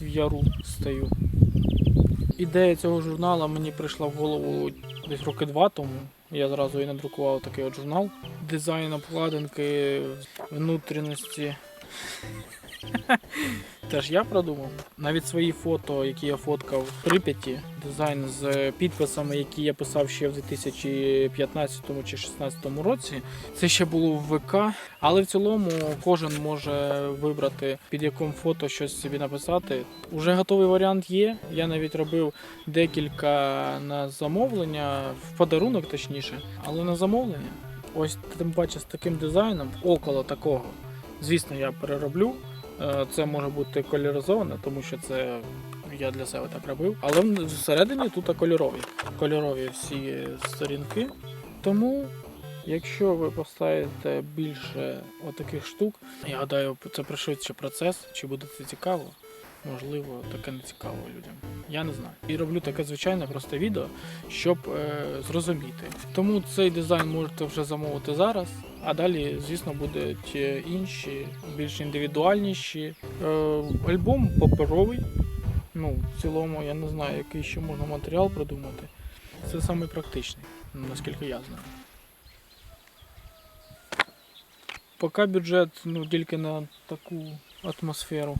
в яру стаю. Ідея цього журналу мені прийшла в голову десь роки два тому. Я зразу і надрукував такий от журнал. Дизайн обкладинки, внутрішності. Теж я продумав. Навіть свої фото, які я фоткав в Прип'яті, дизайн з підписами, які я писав ще в 2015 чи 2016 році. Це ще було в ВК, але в цілому кожен може вибрати під яким фото щось собі написати. Уже готовий варіант є. Я навіть робив декілька на замовлення, в подарунок точніше, але на замовлення. Ось тим паче з таким дизайном, около такого. Звісно, я перероблю. Е, Це може бути кольоризоване, тому що це я для себе так робив. Але всередині тут кольорові. Кольорові всі сторінки. Тому, якщо ви поставите більше отаких штук, я гадаю, це пришвидше процес. Чи буде це цікаво? Можливо, таке не цікаво людям. Я не знаю. І роблю таке звичайне просте відео, щоб е, зрозуміти. Тому цей дизайн можете вже замовити зараз, а далі, звісно, будуть е, інші, більш індивідуальніші. Е, альбом паперовий. Ну, в цілому, я не знаю, який ще можна матеріал придумати. Це самий практичний, наскільки я знаю. Поки бюджет ну, тільки на таку атмосферу.